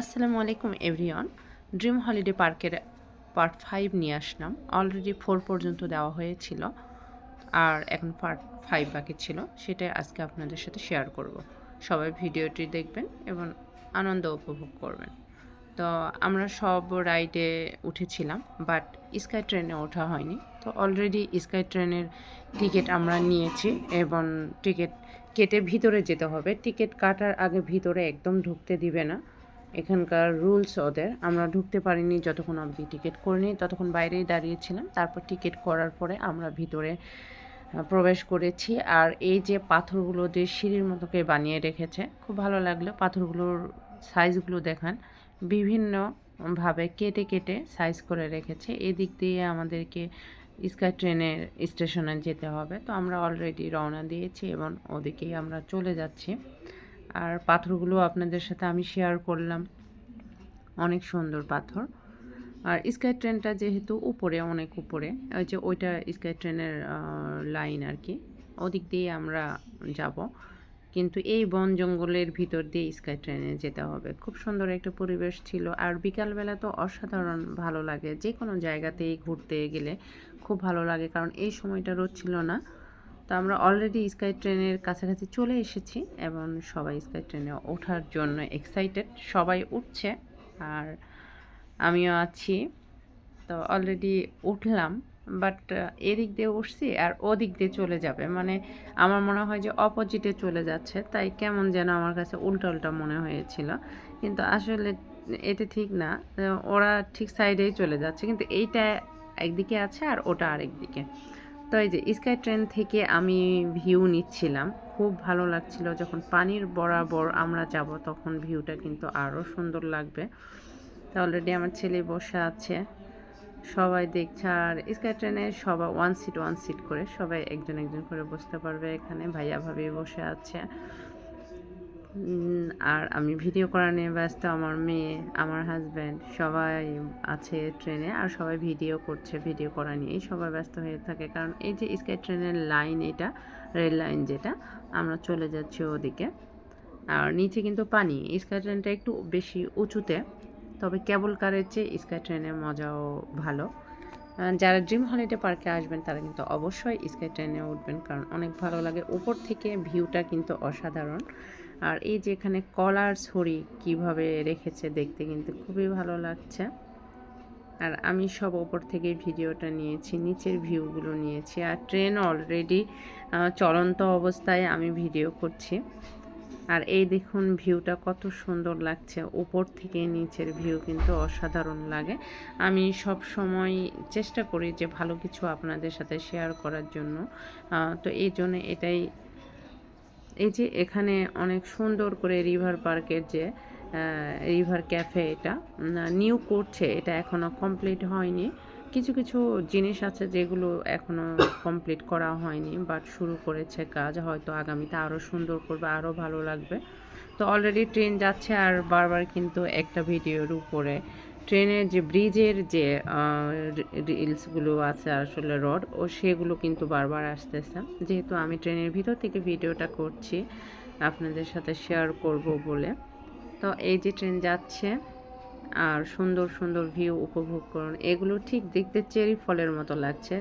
আসসালামু আলাইকুম, everyone. Dream holiday পার্কের পার্ট ফাইভ নিয়ে আসলাম। অলরেডি ফোর পর্যন্ত দেওয়া হয়েছিল, আর এখন পার্ট ফাইভ বাকি ছিল। সেটাই আজকে আপনাদের সাথে শেয়ার করব। সবাই ভিডিওটি দেখবেন এবং আনন্দ উপভোগ করবেন। তো আমরা সব রাইডে উঠেছিলাম বাট স্কাই ট্রেনে ওঠা হয়নি। তো অলরেডি স্কাই ট্রেনের টিকিট আমরা নিয়েছি এবং টিকিট কেটে ভিতরে যেতে হবে। টিকিট কাটার আগে ভিতরে একদম ঢুকতে দিবে না। এখানকার রুলস ওদের। আমরা ঢুকতে পারিনি যতক্ষণ অবধি টিকিট করিনি, ততক্ষণ বাইরেই দাঁড়িয়েছিলাম। তারপর টিকিট করার পরে আমরা ভিতরে প্রবেশ করেছি। আর এই যে পাথরগুলো দিয়ে সিঁড়ির মতো করে বানিয়ে রেখেছে, খুব ভালো লাগল। পাথরগুলোর সাইজগুলো দেখান। বিভিন্নভাবে কেটে কেটে সাইজ করে রেখেছে। এদিক দিয়ে আমাদেরকে স্কাই ট্রেনের স্টেশনে যেতে হবে। তো আমরা অলরেডি রওনা দিয়েছি এবং ওদিকেই আমরা চলে যাচ্ছি। আর পাথরগুলো আপনাদের সাথে আমি শেয়ার করলাম। অনেক সুন্দর পাথর। আর স্কাই ট্রেনটা যেহেতু উপরে, অনেক উপরে, ওই যে ওইটা স্কাই ট্রেনের লাইন আর কি ওদিক দিয়ে আমরা যাব। কিন্তু এই বন জঙ্গলের ভিতর দিয়ে স্কাই ট্রেনে যেতে হবে। খুব সুন্দর একটা পরিবেশ ছিল। আর বিকালবেলা তো অসাধারণ ভালো লাগে। যে কোনো জায়গাতেই ঘুরতে গেলে খুব ভালো লাগে। কারণ এই সময়টা রোদ ছিল না। তো আমরা অলরেডি স্কাই ট্রেনের কাছাকাছি চলে এসেছি এবং সবাই স্কাই ট্রেনে ওঠার জন্য এক্সাইটেড সবাই উঠছে আর আমিও আছি। তো অলরেডি উঠলাম বাট এদিক দিয়ে উঠছি আর ওদিক দিয়ে চলে যাবে। মানে আমার মনে হয় যে অপোজিটে চলে যাচ্ছে, তাই কেমন যেন আমার কাছে উল্টা উল্টা মনে হয়েছিল। কিন্তু আসলে এটা ঠিক না ওরা ঠিক সাইডেই চলে যাচ্ছে, কিন্তু এইটা একদিকে আছে আর ওটা আরেক দিকে তো এই যে স্কাই ট্রেন থেকে আমি ভিউ নিচ্ছিলাম। খুব ভালো লাগছিল যখন পানির বরাবর আমরা যাব তখন ভিউটা কিন্তু আরও সুন্দর লাগবে। তো অলরেডি আমার ছেলে বসে আছে। সবাই দেখছে আর স্কাই ট্রেনে সবাই ওয়ান সিট ওয়ান সিট করে সবাই একজন একজন করে বসতে পারবে এখানে। ভাইয়া ভাবি বসে আছে। আর আমি ভিডিও করা নিয়ে ব্যস্ত আমার মেয়ে, আমার হাজব্যান্ড সবাই আছে ট্রেনে আর সবাই ভিডিও করছে, ভিডিও করা নিয়েই সবাই ব্যস্ত হয়ে থাকে। কারণ এই যে স্কাই ট্রেনের লাইন এটা রেল লাইন যেটা, আমরা চলে যাচ্ছি ওদিকে। আর নিচে কিন্তু পানি স্কাই ট্রেনটা একটু বেশি উঁচুতে, তবে কেবল কারের চেয়ে স্কাই ট্রেনের মজাও ভালো। যারা ড্রিম হলিডে পার্কে আসবেন, তারা কিন্তু অবশ্যই স্কাই ট্রেনে উঠবেন, কারণ অনেক ভালো লাগে। উপর থেকে ভিউটা কিন্তু অসাধারণ। আর এই যে এখানে কলার ছড়ি কীভাবে রেখেছে দেখতে কিন্তু খুবই ভালো লাগছে। আর আমি সব ওপর থেকে ভিডিওটা নিয়েছি, নিচের ভিউগুলো নিয়েছি। আর ট্রেন অলরেডি চলন্ত অবস্থায় আমি ভিডিও করছি। আর এই দেখুন ভিউটা কত সুন্দর লাগছে। উপর থেকে নিচের ভিউ কিন্তু অসাধারণ লাগে। আমি সব সময় চেষ্টা করি যে ভালো কিছু আপনাদের সাথে শেয়ার করার জন্য। তো এই জন্য এটাই। এই যে এখানে অনেক সুন্দর করে রিভার পার্কের যে রিভার ক্যাফে এটা নিউ করছে, এটা এখনও কমপ্লিট হয়নি। কিছু কিছু জিনিস আছে যেগুলো এখনও কমপ্লিট করা হয়নি বাট শুরু করেছে কাজ। হয়তো আগামীতে আরও সুন্দর করবে আরও ভালো লাগবে। তো অলরেডি ট্রেন যাচ্ছে আর বারবার কিন্তু একটা ভিডিওর উপরে ট্রেনের যে ব্রিজের যে রিলসগুলো আছে আসলে রড, ও সেগুলো কিন্তু বারবার আসতেছে। যেহেতু আমি ট্রেনের ভিতর থেকে ভিডিওটা করছি, আপনাদের সাথে শেয়ার করব বলে। তো এই যে ট্রেন যাচ্ছে আর সুন্দর সুন্দর ভিউ উপভোগ করুন। এগুলো ঠিক দেখতে চেরি ফলের মতো লাগছে।